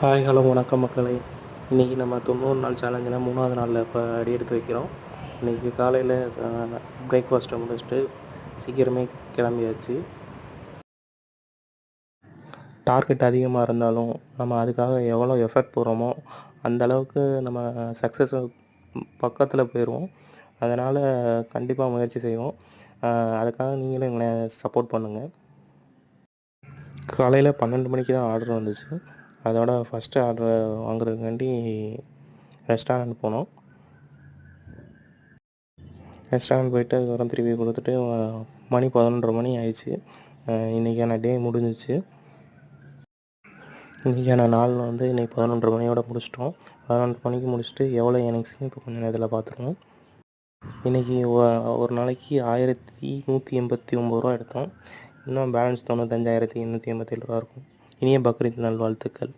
Hi hello வணக்கம் மக்களே. இன்றைக்கி நம்ம தொண்ணூறு நாள் சேலஞ்சில் மூணாவது நாளில் இப்போ அடி எடுத்து வைக்கிறோம். இன்றைக்கி காலையில் பிரேக்ஃபாஸ்ட்டை முடிச்சுட்டு சீக்கிரமே கிளம்பியாச்சு. டார்கெட் அதிகமாக இருந்தாலும் நம்ம அதுக்காக எவ்வளோ எஃபர்ட் போடுறோமோ அந்தளவுக்கு நம்ம சக்ஸஸ் பக்கத்தில் போயிடுவோம் அதனால் கண்டிப்பாக முயற்சி செய்வோம். அதுக்காக நீங்களும் எங்களை சப்போர்ட் பண்ணுங்கள் காலையில் பன்னெண்டு மணிக்கு தான் ஆர்டர் வந்துச்சு. அதோட ஃபஸ்ட்டு ஆர்டர் வாங்குறதுக்காண்டி ரெஸ்டாரண்ட் போனோம். ரெஸ்டாரண்ட் போயிட்டு அதுக்கப்புறம் திருப்பி கொடுத்துட்டு மணி பதினொன்றரை மணி ஆயிடுச்சு. இன்றைக்கான டே முடிஞ்சிச்சு. இன்றைக்கான நாள் வந்து இன்றைக்கி பதினொன்றரை மணியோட முடிச்சிட்டோம். பதினொன்று மணிக்கு முடிச்சுட்டு எவ்வளோ எனக்குன்னு இப்போ கொஞ்சம் நேரத்தில் பார்த்துருவோம் இன்றைக்கி ஒரு நாளைக்கு ஆயிரத்தி நூற்றி எண்பத்தி ஒம்பது ரூபா எடுத்தோம். இன்னும் பேலன்ஸ் தொண்ணூத்தஞ்சாயிரத்தி எண்ணூற்றி எண்பத்தேழு ரூபா இருக்கும். இனிய பக்ரீத் நல்வாழ்த்துக்கள்.